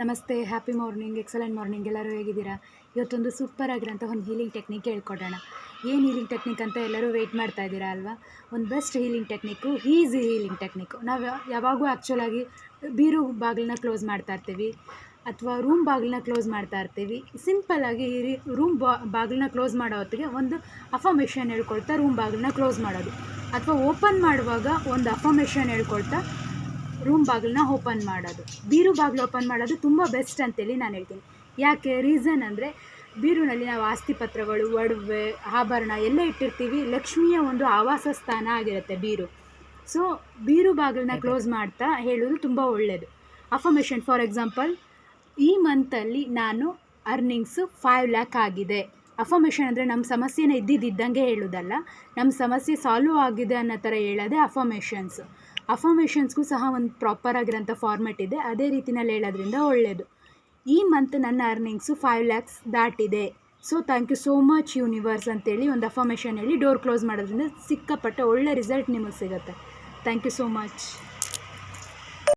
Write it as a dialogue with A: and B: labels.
A: ನಮಸ್ತೆ happy morning excellent morning ಎಲ್ಲರೂ ಹೇಗಿದ್ದೀರಾ? ಇವತ್ತೊಂದು ಸೂಪರ್ ಆಗಿರೋಂಥ ಒಂದು ಹೀಲಿಂಗ್ ಟೆಕ್ನಿಕ್ ಹೇಳ್ಕೊಡೋಣ. ಏನು ಹೀಲಿಂಗ್ ಟೆಕ್ನಿಕ್ ಅಂತ ಎಲ್ಲರೂ ವೆಯ್ಟ್ ಮಾಡ್ತಾ ಇದ್ದೀರಾ ಅಲ್ವಾ? ಒಂದು best healing technique easy healing technique ನಾವು ಯಾವಾಗೂ ಆ್ಯಕ್ಚುಲಾಗಿ ಬೀರು ಬಾಗಿಲನ್ನ ಕ್ಲೋಸ್ ಮಾಡ್ತಾ ಇರ್ತೀವಿ, ಅಥವಾ ರೂಮ್ ಬಾಗಿಲನ್ನ ಕ್ಲೋಸ್ ಮಾಡ್ತಾ ಇರ್ತೀವಿ. ಸಿಂಪಲ್ಲಾಗಿ ರೂಮ್ ಬಾ ಬಾಗಿಲನ್ನ ಕ್ಲೋಸ್ ಮಾಡೋ ಹೊತ್ತಿಗೆ ಒಂದು ಅಫರ್ಮೇಷನ್ ಹೇಳ್ಕೊಳ್ತಾ ರೂಮ್ ಬಾಗಿಲನ್ನ ಕ್ಲೋಸ್ ಮಾಡೋದು. ಅಥವಾ ಓಪನ್ ಮಾಡುವಾಗ ಒಂದು ಅಫರ್ಮೇಷನ್ ಹೇಳ್ಕೊಳ್ತಾ ರೂಮ್ ಬಾಗಿಲನ್ನ ಓಪನ್ ಮಾಡೋದು. ಬೀರು ಬಾಗಿಲು ಓಪನ್ ಮಾಡೋದು ತುಂಬ ಬೆಸ್ಟ್ ಅಂತೇಳಿ ನಾನು ಹೇಳ್ತೀನಿ. ಯಾಕೆ? ರೀಸನ್ ಅಂದರೆ ಬೀರುನಲ್ಲಿ ನಾವು ಆಸ್ತಿ ಪತ್ರಗಳು ಒಡವೆ ಆಭರಣ ಎಲ್ಲ ಇಟ್ಟಿರ್ತೀವಿ. ಲಕ್ಷ್ಮಿಯ ಒಂದು ಆವಾಸ ಸ್ಥಾನ ಆಗಿರುತ್ತೆ ಬೀರು. ಸೊ ಬೀರು ಬಾಗಿಲನ್ನ ಕ್ಲೋಸ್ ಮಾಡ್ತಾ ಹೇಳೋದು ತುಂಬ ಒಳ್ಳೆಯದು ಅಫರ್ಮೇಷನ್ ಫಾರ್ ಎಕ್ಸಾಂಪಲ್ ಈ ಮಂತಲ್ಲಿ ನಾನು ಅರ್ನಿಂಗ್ಸು ಫೈವ್ ಲ್ಯಾಕ್ ಆಗಿದೆ. ಅಫರ್ಮೇಷನ್ ಅಂದರೆ ನಮ್ಮ ಸಮಸ್ಯೆನ ಇದ್ದಿದ್ದಂಗೆ ಹೇಳೋದಲ್ಲ ನಮ್ಮ ಸಮಸ್ಯೆ ಸಾಲ್ವ್ ಆಗಿದೆ ಅನ್ನೋ ಥರ ಹೇಳೋದೇ ಅಫಮೇಷನ್ಸ್ ಅಫಮೇಷನ್ಸ್ಗೂ ಸಹ ಒಂದು ಪ್ರಾಪರ್ ಆಗಿರೋಂಥ ಫಾರ್ಮೆಟ್ ಇದೆ, ಅದೇ ರೀತಿನಲ್ಲಿ ಹೇಳೋದ್ರಿಂದ ಒಳ್ಳೆಯದು ಈ ಮಂತ್ ನನ್ನ ಅರ್ನಿಂಗ್ಸು ಫೈವ್ ಲ್ಯಾಕ್ಸ್ ದಾಟಿದೆ. So thank you so much universe ಅಂತೇಳಿ ಒಂದು ಅಫಮೇಷನ್ ಹೇಳಿ ಡೋರ್ ಕ್ಲೋಸ್ ಮಾಡೋದ್ರಿಂದ ಸಿಕ್ಕಾಪಟ್ಟೆ ಒಳ್ಳೆ ರಿಸಲ್ಟ್ ನಿಮಗೆ ಸಿಗುತ್ತೆ. Thank you so much